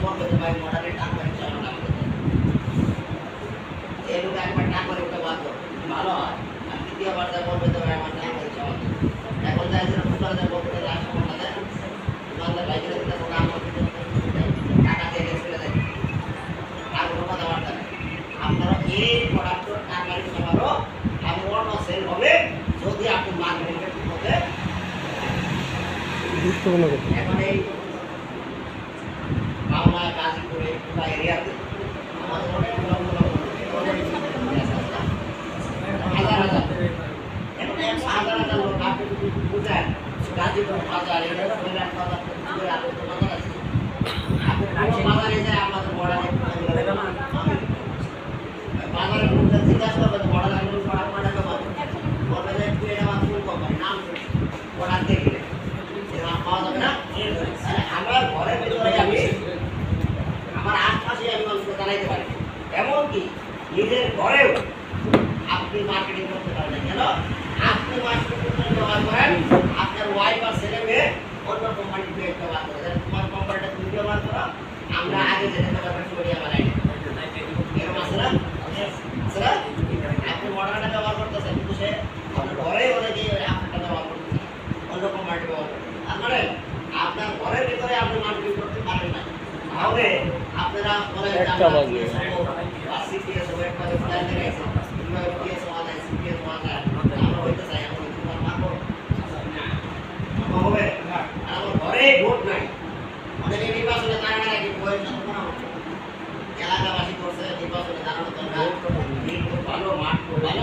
Phone করতে পারি মোটামুটি টান করে চালানো এই লোক একবার টান করে দ্বিতীয়বার যা ফোন করতে পারি আমার টান করে চালানো এখন যাই সেটা ফোন করে ফোন করতে আসতে ফোন আর কোনো কথাবার্তা হবে যদি আপনি মার্কেটে হতে এখন এই আমার ঘরের ভিতরে আমি আমার আশপাশে আমি মানুষকে জানাইতে পারি এমনকি নিজের ঘরেও আপনি মার্কেটিং করতে পারবেন কেন? আপনি মার্কেটিং ব্যবহার করেন আপনার ওয়াইফ আর ছেলে মেয়ে অন্য কোম্পানির পেয়ে ব্যবহার করে। তোমার কোম্পানিটা তুমি ব্যবহার করো আমরা আগে যেতে ব্যবহার করি আমার এরকম আছে না? আছে না? আপনি মডার্নটা ব্যবহার করতেছেন কিন্তু সে আপনার ঘরে অনেকে আপনারটা ব্যবহার করতেছে অন্য কোম্পানিটা ব্যবহার করতেছে। তার মানে আপনার ঘরের ভিতরে আপনি মার্কেটিং করতে পারেন না তাহলে আপনারা বলেন যে একটা আমরা বাজে। PSO বা CPS ও একটা যে plan থেকে আছে, হওয়া যায়, CPS হওয়া যায়, আমরা হইতে চাই, আমরা হইতে পারব? সম্ভব হবে? আমার ঘরে ভোট নাই অনেকে নির্বাচনে দাঁড়ায় না বয়স না এলাকাবাসী করছে নির্বাচনে দাঁড়ানো দরকার ভালো মাঠ ভালো